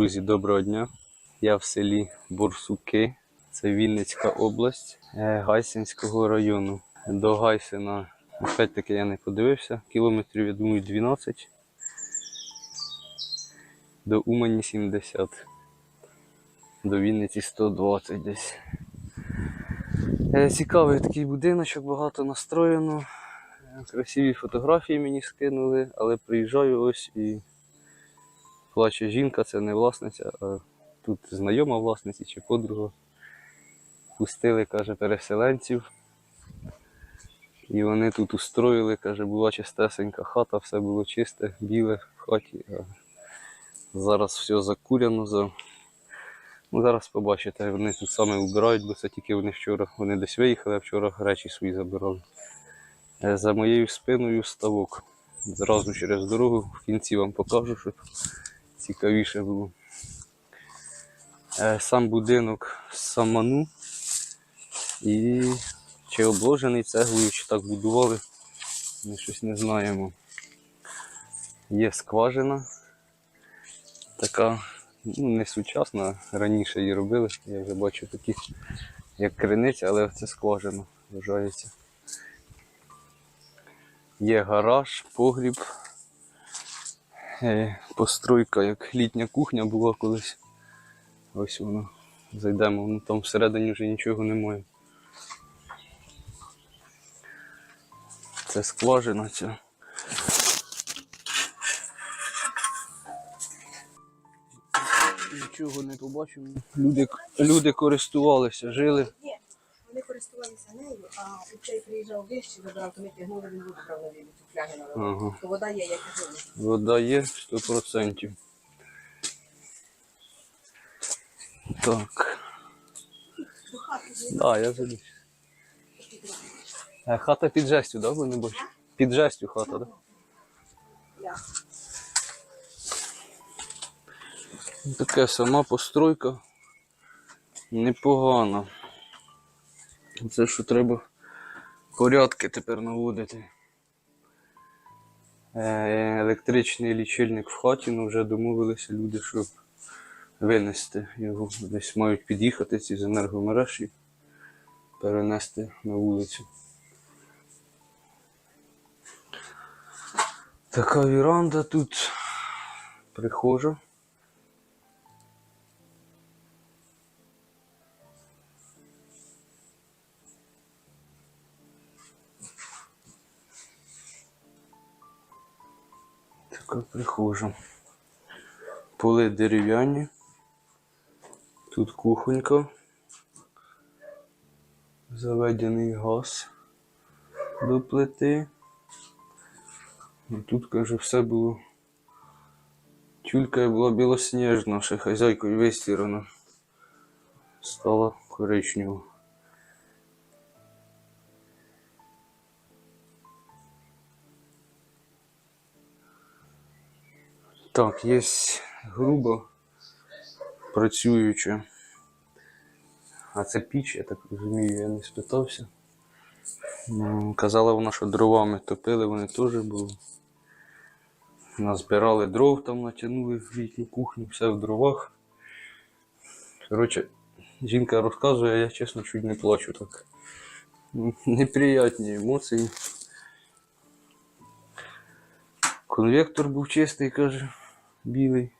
Друзі, доброго дня. Я в селі Бурсуки, це Вінницька область е, Гайсинського району. До Гайсина, опять-таки я не подивився, кілометрів, я думаю, 12. До Умані 70. До Вінниці 120 десь. Е, Цікавий такий будиночок, багато настроєно. Е, Красиві фотографії мені скинули, але приїжджаю ось і плаче жінка, це не власниця, а тут знайома власниці чи подруга. Пустили, каже, переселенців. І вони тут устроїли, каже, була чистесенька хата, все було чисте, біле в хаті. А зараз все закуряно. За... Ну, зараз побачите, вони тут саме вбирають, бо це тільки вони вчора, вони десь виїхали, а вчора речі свої забирали. Е, За моєю спиною ставок. Зразу через дорогу, в кінці вам покажу, щоб цікавіше було. Е, Сам будинок саману. І чи обложений цеглою, чи так будували, ми щось не знаємо. Є скважина. Така, ну, не сучасна, раніше її робили. Я вже бачу такі, як криниця, але це скважина вважається. Є гараж, погріб, постройка, як літня кухня була колись. Ось воно. Зайдемо, ну, там всередині вже нічого немає. Це скважина ця. Нічого не побачимо. Люди, люди користувалися, жили. Нею, а цей приїжджав вище, забрав, то ми тягнули, він брав на вілицю, фляги на Ага. То вода є, як і жили. Вода є 100%. Так. До хати є. Да, я заліз. Е, Хата під жестю, да, ви не бачите? Під жестю хата, да? Я. Така сама постройка. Непогана. Це що треба порядки тепер наводити. Е, Електричний лічильник в хаті, ну вже домовилися люди, щоб винести його. Десь мають під'їхати ці з енергомереж і перенести на вулицю. Така віранда тут прихожа. Така прихожа. Поли дерев'яні. Тут кухонька. Заведений газ до плити. І тут, каже, все було. Тюлька була білосніжна, ще хазяйкою вистірана. Стала коричнева. Так, є грубо працююча. А це піч, я так розумію, я не спитався. Ну, Казала вона, що дровами топили, вони теж були. Назбирали дров там, натягнули в літню кухню, все в дровах. Коротше, жінка розказує, я чесно чуть не плачу так. Неприятні емоції. Конвектор був чистий, каже, білий.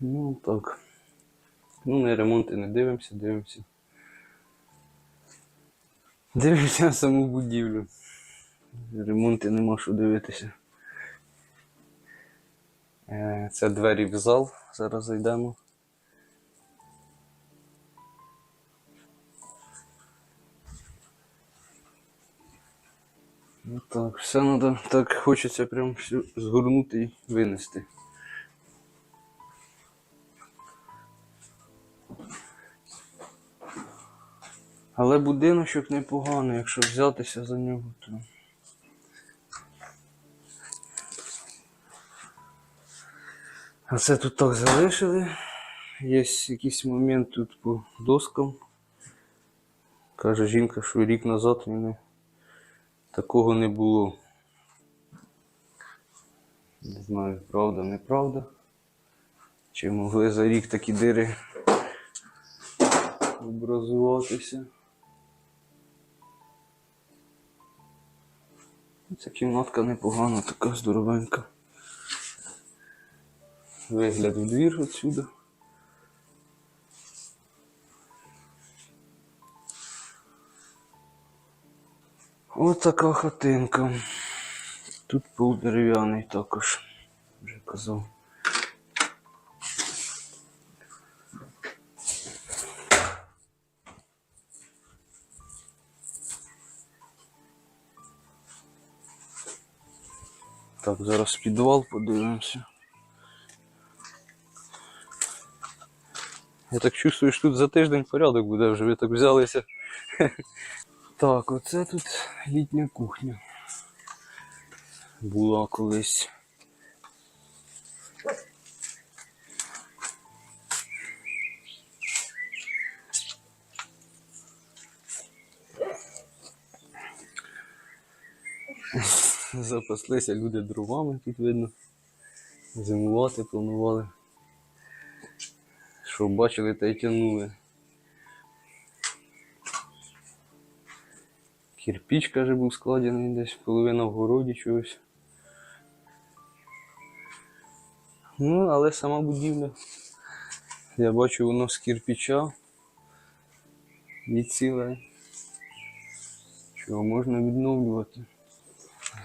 Ну так. Ну, на ремонти не дивимося, дивимося. Дивимося на саму будівлю. Ремонти нема що дивитися. Е, Це двері в зал. Зараз зайдемо. Ну так, все треба, так хочеться прям все згорнути і винести. Але будиночок непоганий, якщо взятися за нього, то. А це тут так залишили. Є якийсь момент тут по доскам. Каже жінка, що рік назад не, такого не було. Не знаю, правда, неправда. Чи могли за рік такі дири образуватися? Ця кімнатка непогана, така здоровенька. Вигляд у двір отсюда. Ось така хатинка. Тут пол дерев'яний також, вже казав. Так, зараз підвал подивимося. Я так чувствую, що тут за тиждень порядок буде вже, ви так взялися. Так, оце тут літня кухня. Була колись. Запаслися люди дровами тут видно. Зимувати планували. Що бачили та й тянули. Кирпіч, каже, був складений десь, половина в городі чогось. Ну, але сама будівля. Я бачу, воно з кирпича і ціле. Чого можна відновлювати.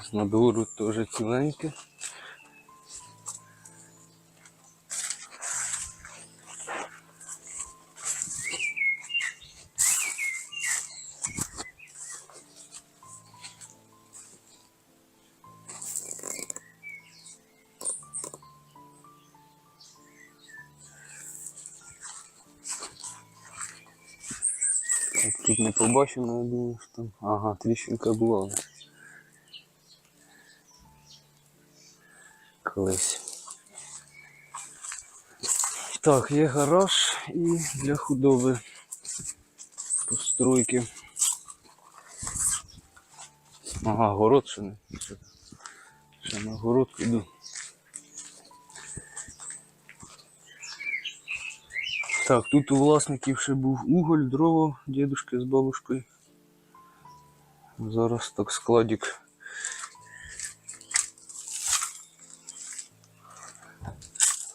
З надвору теж ціленьке. Тут не побачив, але я думаю, що там. Ага, тріщинка була. Колись. Так, є гараж і для худоби постройки. Ага, город не. Ще, на город піду. Так, тут у власників ще був уголь, дрова, дідушки з бабушкою. Зараз так складик.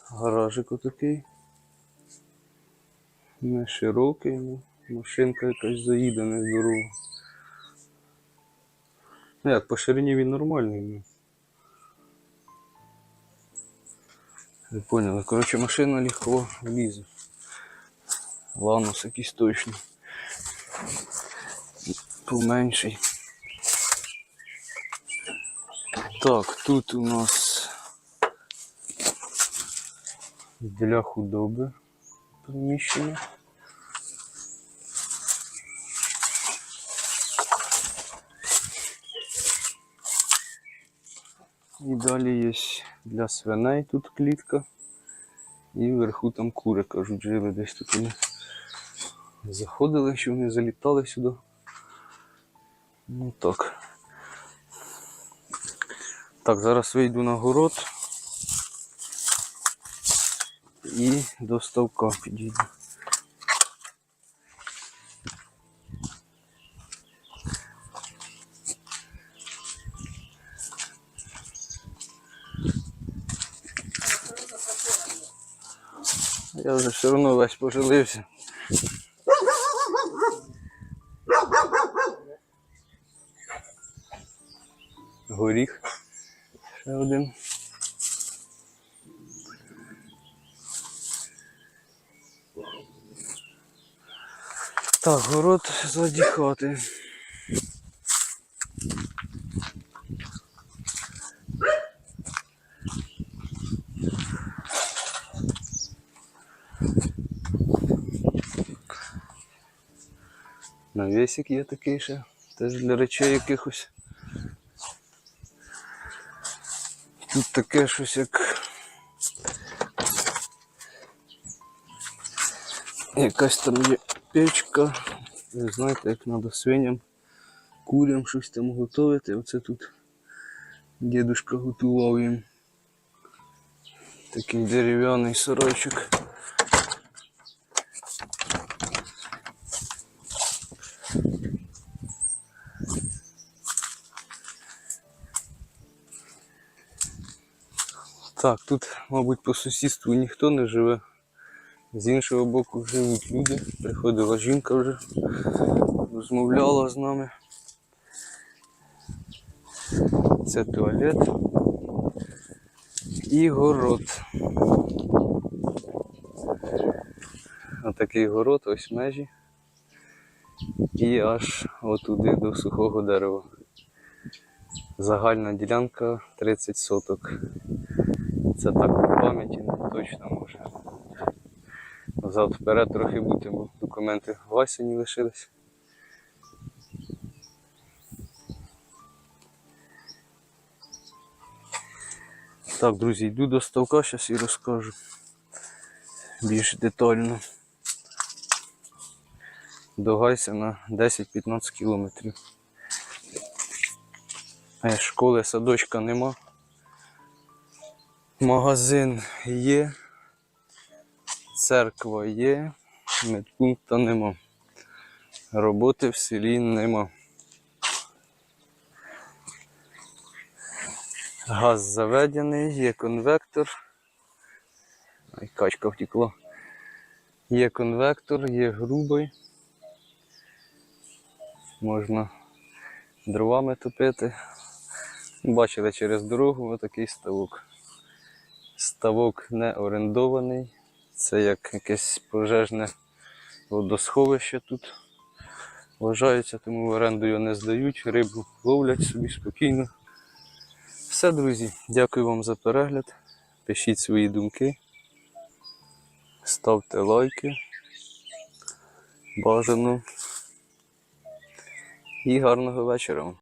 Гаражик отакий. Не широкий, ну, машинка якась заїде нездорова. Ну як, по ширині він нормальний. Ну. Ви поняли. Коротше, машина легко влізе. Ланус якийсь точно. Поменший. Так, тут у нас для худоби приміщення. І далі є для свиней тут клітка. І вверху там кури, кажуть, жили десь тут вони заходили, що вони залітали сюди. Ну так. Так, зараз вийду на город і до ставка підійду. Я вже все одно весь пожалився. Горіх. Ще один. Так, город ззаді хати. Навісик є такий ще. Теж для речей якихось. Тут таке щось як. Якась там є печка. не знаєте, як треба свиням, курям щось там готувати. Оце тут дідушка готував їм. Такий дерев'яний сорочок. Так, тут, мабуть, по сусідству ніхто не живе. З іншого боку живуть люди. Приходила жінка вже, розмовляла з нами. Це туалет і город. Отакий город, ось межі. І аж отуди до сухого дерева. Загальна ділянка 30 соток. Це так по пам'яті не точно може. Назад вперед трохи бути, бо документи в Васіні лишились. Так, друзі, йду до ставка, зараз і розкажу більш детально. До Гайся на 10-15 кілометрів. Е, Школи, садочка нема. Магазин є, церква є, медпункта нема. Роботи в селі нема. Газ заведений, є конвектор. Ай, качка втекла. Є конвектор, є грубий. Можна дровами топити. Бачили через дорогу отакий ставок. Ставок не орендований. Це як якесь пожежне водосховище тут. Вважається, тому в оренду його не здають, рибу ловлять собі спокійно. Все, друзі, дякую вам за перегляд. Пишіть свої думки. Ставте лайки. Бажано. І гарного вечора.